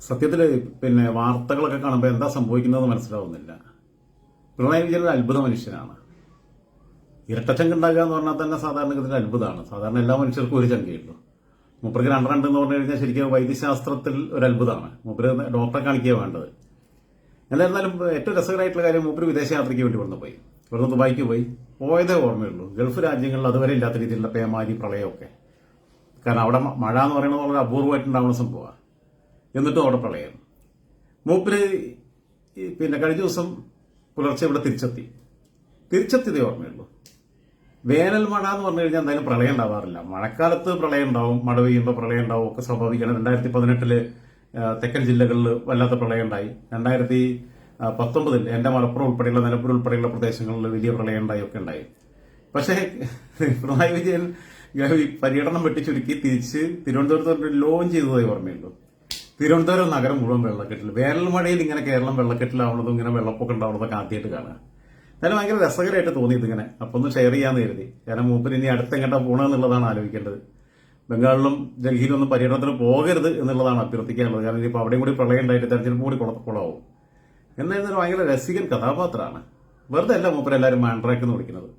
സത്യത്തിൽ പിന്നെ വാർത്തകളൊക്കെ കാണുമ്പോൾ എന്താ സംഭവിക്കുന്നതെന്ന് മനസ്സിലാവുന്നില്ല. പിണറായി വിജയൻ ഒരു അത്ഭുത മനുഷ്യനാണ്. ഇരട്ടച്ചങ്ക് ഉണ്ടാകുക എന്ന് പറഞ്ഞാൽ തന്നെ സാധാരണഗതിയിൽ അത്ഭുതമാണ്. സാധാരണ എല്ലാ മനുഷ്യർക്കും ഒരു ചങ്കയുള്ളൂ. മൂപ്പർക്ക് രണ്ട് രണ്ട് എന്ന് പറഞ്ഞു കഴിഞ്ഞാൽ ശരിക്കും വൈദ്യശാസ്ത്രത്തിൽ ഒരു അത്ഭുതമാണ്. മൂപ്പര് ഡോക്ടറെ കാണിക്കുക വേണ്ടത്. എന്തായിരുന്നാലും ഏറ്റവും രസകരമായിട്ടുള്ള കാര്യം മൂപ്പര് വിദേശയാത്രയ്ക്ക് വേണ്ടി ഇവിടുന്ന് പോയി. ഇവിടുന്ന് ദുബായിക്ക് പോയി. പോയതേ ഓർമ്മയുള്ളൂ. ഗൾഫ് രാജ്യങ്ങളിൽ അതുവരെ ഇല്ലാത്ത രീതിയിലുള്ള പേമാരി പ്രളയമൊക്കെ. കാരണം അവിടെ മഴ എന്ന് പറയുന്നത് വളരെ അപൂർവമായിട്ടുണ്ടാവുന്ന സംഭവമാണ്. എന്നിട്ടും അവിടെ പ്രളയം. മൂപ്പര് പിന്നെ കഴിഞ്ഞ ദിവസം പുലർച്ചെ ഇവിടെ തിരിച്ചെത്തി. തിരിച്ചെത്തിയതേ ഓർമ്മയുള്ളൂ. വേനൽ മഴ എന്ന് പറഞ്ഞു കഴിഞ്ഞാൽ എന്തായാലും പ്രളയം ഉണ്ടാവാറില്ല. മഴക്കാലത്ത് പ്രളയം ഉണ്ടാവും മഴ പെയ്യുമ്പോൾ പ്രളയം ഉണ്ടാവും ഒക്കെ സ്വാഭാവികമാണ്. രണ്ടായിരത്തി പതിനെട്ടിൽ തെക്കൻ ജില്ലകളിൽ വല്ലാത്ത പ്രളയം ഉണ്ടായി. രണ്ടായിരത്തി പത്തൊമ്പതിൽ എന്റെ മലപ്പുറം ഉൾപ്പെടെയുള്ള നിലമ്പൂർ ഉൾപ്പെടെയുള്ള പ്രദേശങ്ങളിൽ വലിയ പ്രളയം ഉണ്ടായി ഒക്കെ ഉണ്ടായി. പക്ഷേ പിണറായി വിജയൻ പര്യടനം വെട്ടിച്ചുരുക്കി തിരിച്ച് തിരുവനന്തപുരത്ത് ലോഞ്ച് ചെയ്തതായി ഓർമ്മയുള്ളൂ. തിരുവനന്തപുരം നഗരം മുഴുവൻ വെള്ളക്കെട്ടിൽ. വേനൽ മഴയിൽ ഇങ്ങനെ കേരളം വെള്ളക്കെട്ടിലാവുന്നതും ഇങ്ങനെ വെള്ളപ്പൊക്കം ഉണ്ടാവുന്നതൊക്കെ ആദ്യമായിട്ട് കാണുക. എന്നാലും ഭയങ്കര രസകരമായിട്ട് തോന്നി ഇതിങ്ങനെ അപ്പൊ ഒന്ന് ഷെയർ ചെയ്യാന്ന് കരുതി. കാരണം മൂപ്പർ ഇനി അടുത്ത് എങ്ങോട്ടാ പോകണമെന്നുള്ളതാണ് ആലോചിക്കേണ്ടത്. ബംഗാളിലും ഡൽഹിയിലും ഒന്നും പര്യടനത്തിന് പോകരുത് എന്നുള്ളതാണ് അഭ്യർത്ഥിക്കാനുള്ളത്. കാരണം ഇനിയിപ്പോൾ അവിടെയും കൂടി പ്രളയം ഉണ്ടായിട്ട് തെരഞ്ഞെടുപ്പ് കൂടി കുള- കുളമാവും എന്നായിരുന്നാലും ഭയങ്കര രസികൻ കഥാപാത്രമാണ്. വെറുതെ അല്ല മൂപ്പരെല്ലാവരും മാൻഡ്രാക്ക് എന്ന് വിളിക്കുന്നത്.